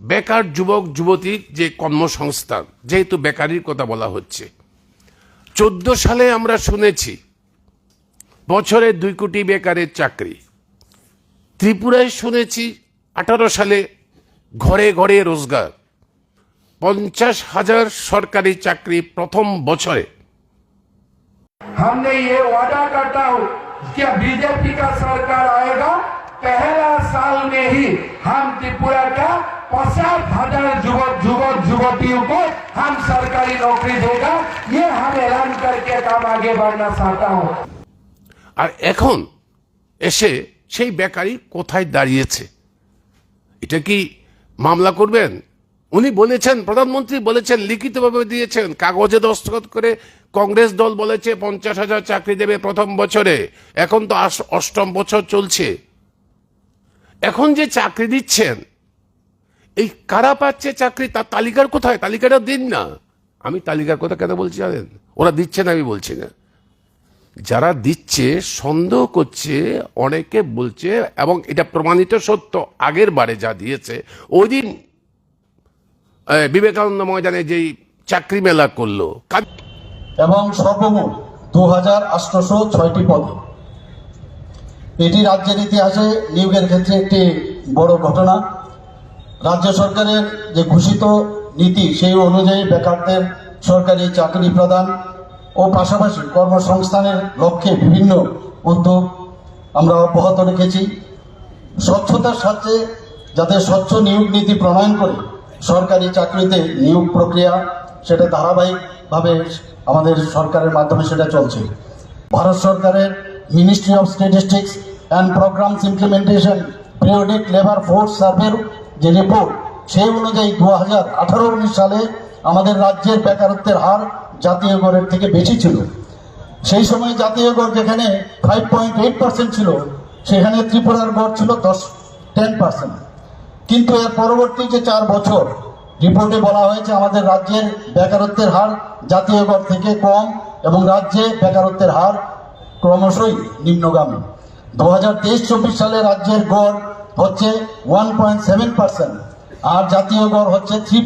বেকার যুবক যুবতীর যে কর্মসংস্থান যেহেতু বেকারির কথা বলা হচ্ছে চোদ্দ সালে আমরা শুনেছি বছরে দুই কোটি বেকারের চাকরি ত্রিপুরায় শুনেছি আঠারো সালে ঘরে ঘরে রোজগার পঞ্চাশ হাজার সরকারি চাকরি প্রথম বছরে हमने ये वादा करता हूं कि बीजेपी का सरकार आएगा पहला साल में ही हम त्रिपुरा का पचास हजार युवक युवक युवतियों को हम सरकारी नौकरी देगा ये हम ऐलान करके काम आगे बढ़ना चाहता हूं আর এখন এসে সেই বেকারি কোথায় দাঁড়িয়েছে এটা কি মামলা করবেন উনি বলেছেন প্রধানমন্ত্রী বলেছেন লিখিতভাবে দিয়েছেন কাগজে দস্তখত করে কংগ্রেস দল বলেছে পঞ্চাশ হাজার চাকরি দেবে প্রথম বছরে এখন তো আস- অষ্টম বছর চলছে এখন যে চাকরি দিচ্ছেন এই কারা পাচ্ছে চাকরি? তার তালিকার কোথায়? তালিকাটা দিন না। আমি তালিকার কথা কেন বলছি জানেন? ওরা দিচ্ছে না, আমি বলছি না। যারা দিচ্ছে, সন্দেহ করছে, অনেকে বলছে, এবং এটা প্রমাণিত সত্য, আগের বারে যা দিয়েছে, ওই দিন বিবেকানন্দ ময়দানে যেই চাকরি মেলা করল এবং সর্বমোট দু হাজার আটশোশো ছয়টি পদে। এটি রাজ্যের ইতিহাসে নিয়োগের ক্ষেত্রে একটি বড় ঘটনা। রাজ্য সরকারের যে ঘোষিত নীতি, সেই অনুযায়ী বেকারদের সরকারি চাকরি প্রদান ও পাশাপাশি কর্মসংস্থানের লক্ষ্যে বিভিন্ন উদ্যোগ আমরা অব্যাহত রেখেছি। স্বচ্ছতার সাথে যাতে স্বচ্ছ নিয়োগ নীতি প্রণয়ন করে সরকারি চাকরিতে নিয়োগ প্রক্রিয়া, সেটা ধারাবাহিকভাবে আমাদের সরকারের মাধ্যমে সেটা চলছে। ভারত সরকারের ministry of statistics and programmes implementation periodic labour force সার্ভের যে রিপোর্ট, সেই অনুযায়ী দু হাজার আঠারো উনিশ সালে আমাদের রাজ্যের বেকারত্বের হার জাতীয় গড়ের থেকে বেশি ছিল। সেই সময় জাতীয় গড় যেখানে ফাইভ পয়েন্ট এইট পার্সেন্ট ছিল, সেখানে ত্রিপুরার গড় ছিল দশ টেন পার্সেন্ট কিন্তু এর পরবর্তী যে চার বছর, রিপোর্টে বলা হয়েছে আমাদের রাজ্যের বেকারত্বের হার জাতীয় গড় থেকে কম এবং রাজ্যে বেকারত্বের হার ক্রমশই নিম্নগামী। দু হাজার তেইশ চব্বিশ সালে রাজ্যের গড় হচ্ছে ওয়ান আর জাতীয় গড় হচ্ছে থ্রি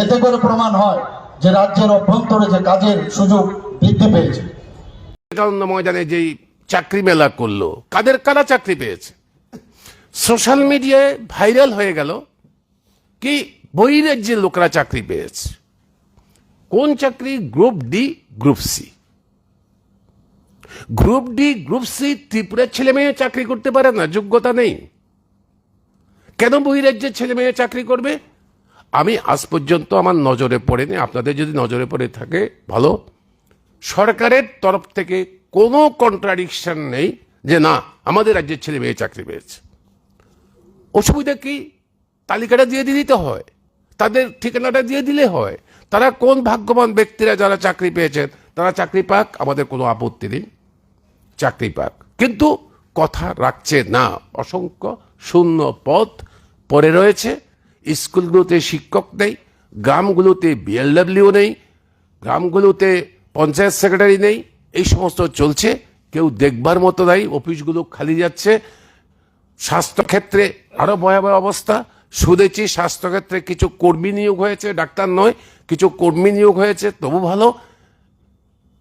এতে করে প্রমাণ হয় যে রাজ্যের অভ্যন্তরে যে কাজের সুযোগ বৃদ্ধি পেয়েছে। ময়দানে যেই চাকরি মেলা করল, কাদের কারা চাকরি পেয়েছে? সোশ্যাল মিডিয়ায় ভাইরাল হয়ে গেল কি বহিরাজ্যের লোকরা চাকরি পেয়েছে। কোন চাকরি? Group D group C group D, group C, ত্রিপুরার ছেলে মেয়ে চাকরি করতে পারে না, যোগ্যতা নেই। কেন বহিরাজ্যের ছেলে মেয়ে চাকরি করবে? আমি আজ পর্যন্ত আমার নজরে পড়েনি, আপনাদের যদি নজরে পড়ে থাকে, ভালো। সরকারের তরফ থেকে কোনো কন্ট্রাডিকশন নেই যে না, আমাদের রাজ্যের ছেলে মেয়ে চাকরি পেয়েছে। অসুবিধা কি? তালিকাটা দিয়ে দিতে হয়। তাদের ঠিকানাটা দিয়ে দিলে হয়। তারা কোন ভাগ্যবান ব্যক্তিরা যারা চাকরি পেয়েছেন, তারা চাকরি পাক, আমাদের কোনো আপত্তি নেই। চাকরি পাক। কিন্তু কথা রাখছে না। অসংখ্য শূন্য পদ পড়ে রয়েছে। স্কুলগুলোতে শিক্ষক নেই, গ্রামগুলোতে বিএলডাব্লিউ নেই, গ্রামগুলোতে পঞ্চায়েত সেক্রেটারি নেই। এই সমস্ত চলছে। কেউ দেখবার মতো নাই, অফিসগুলো খালি যাচ্ছে। স্বাস্থ্যক্ষেত্রে আরও ভয়াবহ অবস্থা। শুনেছি স্বাস্থ্যক্ষেত্রে কিছু কর্মী নিয়োগ হয়েছে, ডাক্তার নয়, কিছু কর্মী নিয়োগ হয়েছে, তবু ভালো।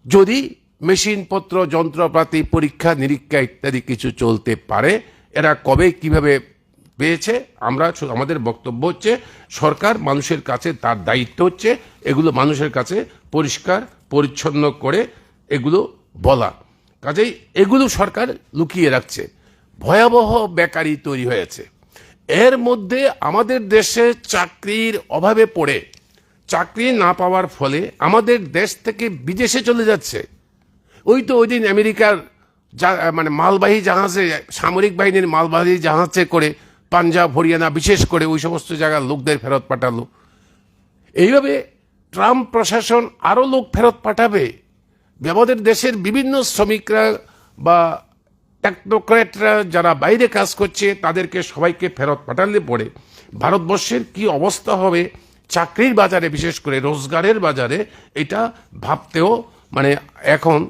যদি মেশিনপত্র, যন্ত্রপাতি, পরীক্ষা, নিরীক্ষা ইত্যাদি কিছু চলতে পারে। এরা কবে কীভাবে পেয়েছে? আমরা আমাদের বক্তব্য হচ্ছে, সরকার মানুষের কাছে তার দায়িত্ব হচ্ছে, এগুলো মানুষের কাছে পরিষ্কার, পরিচ্ছন্ন করে এগুলো বলা। কাজেই এগুলো সরকার লুকিয়ে রাখছে। ভয়াবহ বেকারি তৈরি হয়েছে। এর মধ্যে আমাদের দেশে চাকরির অভাবে পড়ে। চাকরি না পাওয়ার ফলে আমাদের দেশ থেকে বিদেশে চলে যাচ্ছে। ওই তো ওই দিন আমেরিকার যা- মানে মালবাহী জাহাজে, সামরিক বাহিনীর মালবাহী জাহাজে করে পাঞ্জাব, হরিয়ানা বিশেষ করে ওই সমস্ত জায়গার লোকদের ফেরত পাঠালো। এইভাবে ট্রাম্প প্রশাসন আরও লোক ফেরত পাঠাবে। আমাদের দেশের বিভিন্ন শ্রমিকরা বা টেকনোক্র্যাটরা যারা বাইরে কাজ করছে, তাদেরকে সবাইকে ফেরত পাঠালে পরে ভারতবর্ষের কি অবস্থা হবে চাকরির বাজারে, বিশেষ করে রোজগারের বাজারে, এটা ভাবতেও মানে এখন